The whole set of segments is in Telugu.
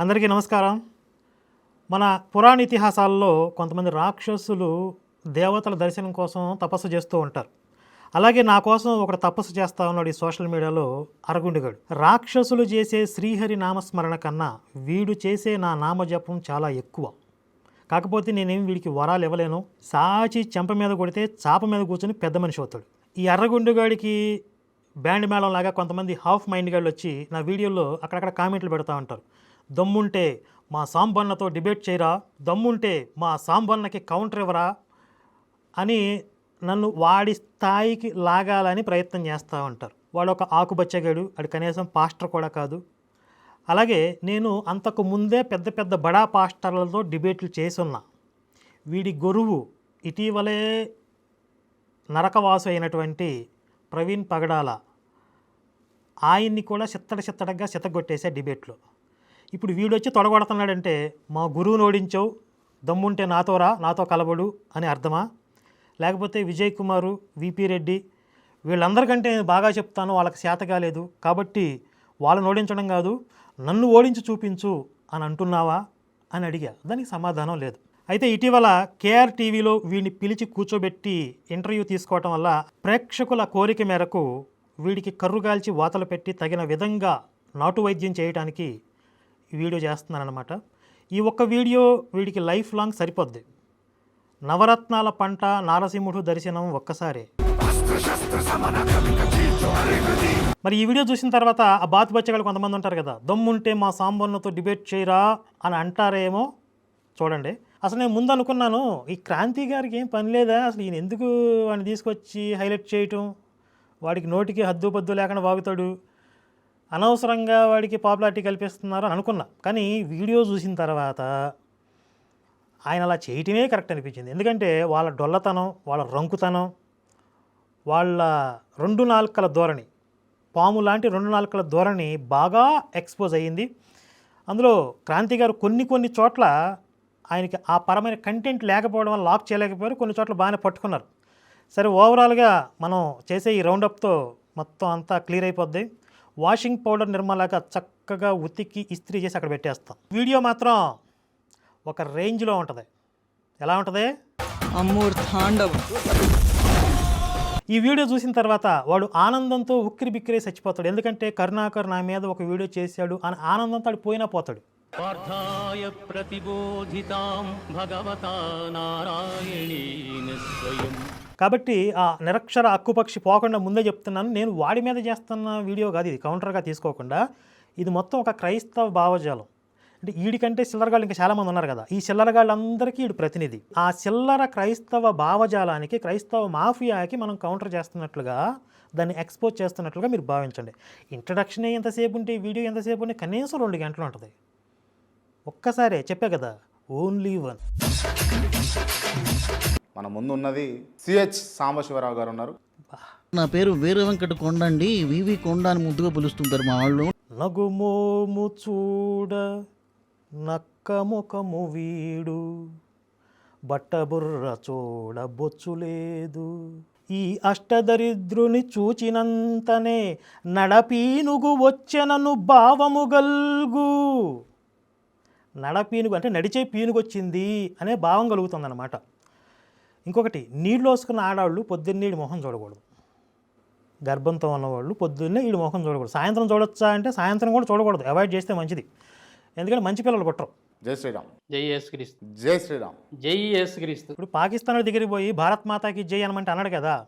అందరికీ నమస్కారం. మన పురాణ ఇతిహాసాల్లో కొంతమంది రాక్షసులు దేవతల దర్శనం కోసం తపస్సు చేస్తూ ఉంటారు. అలాగే నా కోసం ఒకడు తపస్సు చేస్తా ఉన్నాడు ఈ సోషల్ మీడియాలో అరగుండిగాడు. రాక్షసులు చేసే శ్రీహరి నామస్మరణ కన్నా వీడు చేసే నా నామజపం చాలా ఎక్కువ. కాకపోతే నేనేమి వీడికి వరాలు ఇవ్వలేను. సాచి చెంప మీద కొడితే చాప మీద కూర్చొని పెద్ద మనిషి అవుతాడు. ఈ ఎర్రగుండుగాడికి బ్యాండ్ మేళం లాగా కొంతమంది హాఫ్ మైండ్ గాళ్ళు వచ్చి నా వీడియోలో అక్కడక్కడ కామెంట్లు పెడతా ఉంటారు. దమ్ముంటే మా సాంబన్నతో డిబేట్ చేయరా? దమ్ముంటే మా సాంబన్నకి కౌంటర్ ఇవ్వరా? అని నన్ను వాడి స్థాయికి లాగాలని ప్రయత్నం చేస్తూ ఉంటారు. వాడు ఒక ఆకుబచ్చగాడు అది కనీసం పాస్టర్ కూడా కాదు. అలాగే నేను అంతకు ముందే పెద్ద పెద్ద బడా పాస్టర్లతో డిబేట్లు చేసున్నా. వీడి గురువు ఇటీవలే నరకవాసు అయినటువంటి ప్రవీణ్ పగడాల ఆయన్ని కూడా చిత్తడ చిత్తడగా చిత్తగొట్టేసే డిబేట్లో. ఇప్పుడు వీడొచ్చి తొడగొడుతున్నాడంటే మా గురువును ఓడించావు దమ్ముంటే నాతో రా నాతో కలబడు అని అర్థమా? లేకపోతే విజయ్ కుమారు విపి రెడ్డి వీళ్ళందరికంటే నేను బాగా చెప్తాను వాళ్ళకి చేత కాలేదు కాబట్టి వాళ్ళని ఓడించడం కాదు నన్ను ఓడించి చూపించు అని అంటున్నావా అని అడిగా. దానికి సమాధానం లేదు. అయితే ఇటీవల కేఆర్ టీవీలో వీడిని పిలిచి కూర్చోబెట్టి ఇంటర్వ్యూ తీసుకోవటం వల్ల ప్రేక్షకుల కోరిక మేరకు వీడికి కర్రుగాల్చి వాతలు పెట్టి తగిన విధంగా నాటు వైద్యం చేయడానికి వీడియో చేస్తున్నానమాట ఈ ఒక్క వీడియో వీడికి లైఫ్ లాంగ్ సరిపోద్ది. నవరత్నాల పంట నారసింహుడు దర్శనం ఒక్కసారే. మరి ఈ వీడియో చూసిన తర్వాత ఆ బాతు బచ్చగాళ్ళు కొంతమంది ఉంటారు కదా దమ్ముంటే మా సాంబన్నతో డిబేట్ చేయరా అని అంటారేమో చూడండి. అసలు నేను ముందు అనుకున్నాను ఈ క్రాంతి గారికి ఏం పని లేదా? అసలు ఈయన ఎందుకు వాడిని తీసుకొచ్చి హైలైట్ చేయటం? వాడికి నోటికి హద్దు పద్దు లేకుండా వాగుతాడు. అనవసరంగా వాడికి పాపులారిటీ కల్పిస్తున్నారు అని అనుకున్నా. కానీ వీడియో చూసిన తర్వాత ఆయన అలా చేయటమే కరెక్ట్ అనిపించింది. ఎందుకంటే వాళ్ళ డొల్లతనం వాళ్ళ రంకుతనం వాళ్ళ రెండు నాలుకల ధోరణి పాము లాంటి రెండు నాలుకల ధోరణి బాగా ఎక్స్పోజ్ అయ్యింది. అందులో క్రాంతి గారు కొన్ని కొన్ని చోట్ల ఆయనకి ఆ పరమైన కంటెంట్ లేకపోవడం వల్ల లాక్ చేయలేకపోయారు. కొన్ని చోట్ల బాగానే పట్టుకున్నారు. సరే ఓవరాల్గా మనం చేసే ఈ రౌండప్తో మొత్తం అంతా క్లియర్ అయిపోద్ది. వాషింగ్ పౌడర్ నిర్మలాగా చక్కగా ఉతికి ఇస్త్రీ చేసి అక్కడ పెట్టేస్తాం. వీడియో మాత్రం ఒక రేంజ్లో ఉంటుంది. ఎలా ఉంటుంది? అమ్మూర్ తాండవం. ఈ వీడియో చూసిన తర్వాత వాడు ఆనందంతో ఉక్కిరి బిక్కిరి చచ్చిపోతాడు. ఎందుకంటే కరుణాకర్ నా మీద ఒక వీడియో చేశాడు అని ఆనందంతో వాడు పోయినా పోతాడు. కాబట్టి ఆ నిరక్షర అక్కుపక్షి పోకుండా ముందే చెప్తున్నాను. నేను వాడి మీద చేస్తున్న వీడియో కాదు ఇది కౌంటర్గా తీసుకోకుండా. ఇది మొత్తం ఒక క్రైస్తవ భావజాలం. అంటే వీడికంటే చిల్లరగాళ్ళు ఇంకా చాలామంది ఉన్నారు కదా. ఈ చిల్లరగాళ్ళందరికీ వీడు ప్రతినిధి. ఆ చిల్లర క్రైస్తవ భావజాలానికి క్రైస్తవ మాఫియాకి మనం కౌంటర్ చేస్తున్నట్లుగా దాన్ని ఎక్స్పోజ్ చేస్తున్నట్లుగా మీరు భావించండి. ఇంట్రడక్షన్ ఎంతసేపు ఉంటే ఈ వీడియో ఎంతసేపు ఉంటే కనీసం రెండు గంటలు ఉంటుంది. ఒక్కసారే చెప్పే కదా ఓన్లీ వన్ మన ముందు ఉన్నది సిహెచ్ సాంబశివరావు గారు ఉన్నారు. నా పేరు వీర వెంకట కొండ అండి. వివి కొండ అని ముద్దుగా పిలుస్తుంటారు మా వాళ్ళు. నగుమోము చూడ నక్కముఖము వీడు. బట్టబుర్ర చూడ బొచ్చు లేదు ఈ అష్టదరిద్రుని చూచినంతనే నడపీనుగు వచ్చెనను భావము గల్గు. నడపీనుగు అంటే నడిచే పీనుగు వచ్చింది అనే భావం కలుగుతుందన్నమాట. ఇంకొకటి నీళ్ళు వేసుకున్న ఆడవాళ్ళు పొద్దున్నే ఈడి మొహం చూడకూడదు. గర్భంతో ఉన్నవాళ్ళు పొద్దున్నే ఈడు మొహం చూడకూడదు. సాయంత్రం చూడొచ్చా అంటే సాయంత్రం కూడా చూడకూడదు. అవాయిడ్ చేస్తే మంచిది. ఎందుకంటే మంచి పిల్లలు పుట్టరు. జై శ్రీరామ్. జై యేసుక్రీస్తు. జై శ్రీరామ్. జై యేసుక్రీస్తు. ఇప్పుడు పాకిస్తాన్ దగ్గరికి పోయి భారత్ మాతాకి జై అనమంటే అన్నాడు కదా.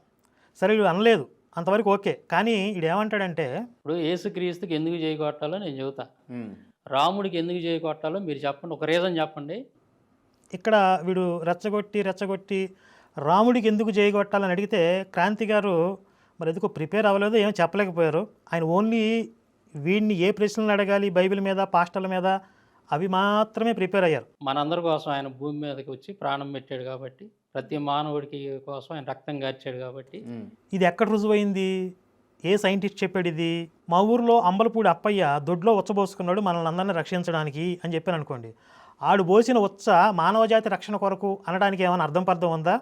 సరే వీడు అనలేదు. అంతవరకు ఓకే. కానీ వీడు ఏమంటాడంటే ఇప్పుడు యేసుక్రీస్తుకి ఎందుకు చేయి కొట్టాలో నేను చెబుతా. రాముడికి ఎందుకు చేయి కొట్టాలో మీరు చెప్పండి. ఒక రీజన్ చెప్పండి. ఇక్కడ వీడు రెచ్చగొట్టి రెచ్చగొట్టి రాముడికి ఎందుకు చేయగొట్టాలని అడిగితే క్రాంతి గారు మరి ఎందుకు ప్రిపేర్ అవ్వలేదు ఏమీ చెప్పలేకపోయారు. ఆయన ఓన్లీ వీడిని ఏ ప్రశ్నలు అడగాలి? బైబిల్ మీద పాస్టర్ల మీద? అవి మాత్రమే ప్రిపేర్ అయ్యారు. మనందరి కోసం ఆయన భూమి మీదకి వచ్చి ప్రాణం పెట్టాడు కాబట్టి ప్రతి మానవుడికి కోసం ఆయన రక్తం గార్చాడు కాబట్టి. ఇది ఎక్కడ రుజువైంది? ఏ సైంటిస్ట్ చెప్పాడు ఇది? మా ఊర్లో అంబలపూడి అప్పయ్య దొడ్లో ఉచ్చబోసుకున్నాడు మనల్ని అందరినీ రక్షించడానికి అని చెప్పాను అనుకోండి. ఆడు పోసిన ఉచ్చ మానవజాతి రక్షణ కొరకు అనడానికి ఏమైనా అర్థం పర్థం ఉందా?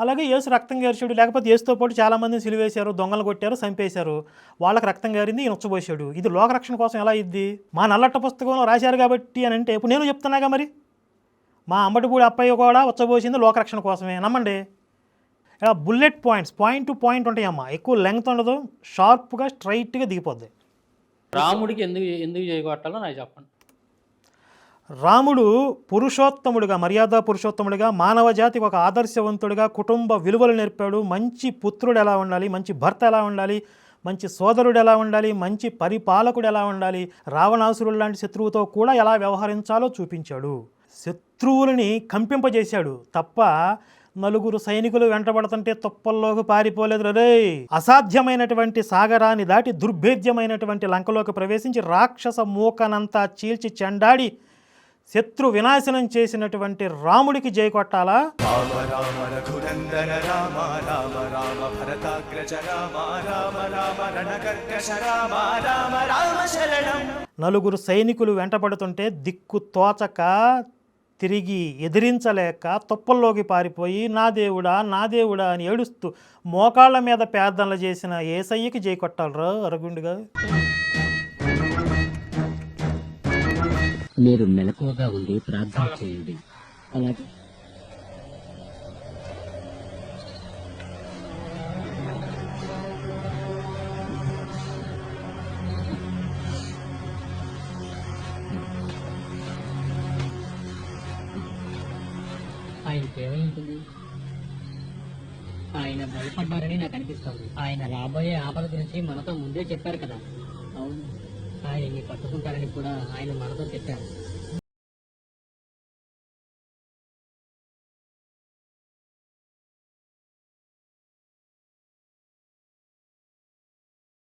అలాగే యేసు రక్తం గారిచాడు లేకపోతే యేసుతో పాటు చాలామందిని సిలివేశారు దొంగలు కొట్టారు చంపేశారు. వాళ్ళకి రక్తం గారింది ఈయన ఉచ్చబోసాడు ఇది లోకరక్షణ కోసం ఎలా ఇద్ది మా నల్లట్ట పుస్తకంలో రాశారు కాబట్టి అని అంటే ఇప్పుడు నేను చెప్తున్నాగా మరి? మా అంబటిపూడి అప్పయ్య కూడా ఉచ్చబోసింది లోకరక్షణ కోసమే. నమ్మండి? ఇలా bullet points point to point ఉంటాయమ్మా. ఎక్కువ లెంగ్త్ ఉండదు షార్ప్గా స్ట్రైట్గా దిగిపోద్ది. రాముడికి ఎందుకు ఎందుకు చేయగొట్టాలో నాకు చెప్పండి. రాముడు పురుషోత్తముడిగా మర్యాద పురుషోత్తముడిగా మానవ జాతికి ఒక ఆదర్శవంతుడిగా కుటుంబ విలువలు నేర్పాడు. మంచి పుత్రుడు ఎలా ఉండాలి? మంచి భర్త ఎలా ఉండాలి? మంచి సోదరుడు ఎలా ఉండాలి? మంచి పరిపాలకుడు ఎలా ఉండాలి? రావణాసురుడు లాంటి శత్రువుతో కూడా ఎలా వ్యవహరించాలో చూపించాడు. శత్రువులని కంపింపజేశాడు. తప్ప నలుగురు సైనికులు వెంటబడుతుంటే తుప్పల్లోకి పారిపోలేదు. రే అసాధ్యమైనటువంటి సాగరాన్ని దాటి దుర్భేద్యమైనటువంటి లంకలోకి ప్రవేశించి రాక్షస మూకనంతా చీల్చి చెండాడి శత్రు వినాశనం చేసినటువంటి రాముడికి జై కొట్టాలా? రామ రామ రఘునందన రామ రామ రామ భరతాగ్రజ రామ రామ రామ రణకర్కశ రామ రామ రామ శరణం. నలుగురు సైనికులు వెంటబడుతుంటే దిక్కు తోచక తిరిగి ఎదిరించలేక తుప్పల్లోకి పారిపోయి నా దేవుడా నా దేవుడా అని ఏడుస్తూ మోకాళ్ళ మీద పేదనలు చేసిన ఏసయ్యకి జై కొట్టాలరా అరగుండుగా? మీరు మెలకువగా ఉండి ప్రార్థన చేయండి. అలాగే. ఆయనకి ఏమై ఉంటుంది ఆయన భయపడ్డారని నాకు అనిపిస్తుంది. ఆయన రాబోయే ఆపద గురించి మనతో ముందే చెప్పారు కదా. అవును. పట్టుకుంటారని కూడా ఆయన మనతో చెప్పారు.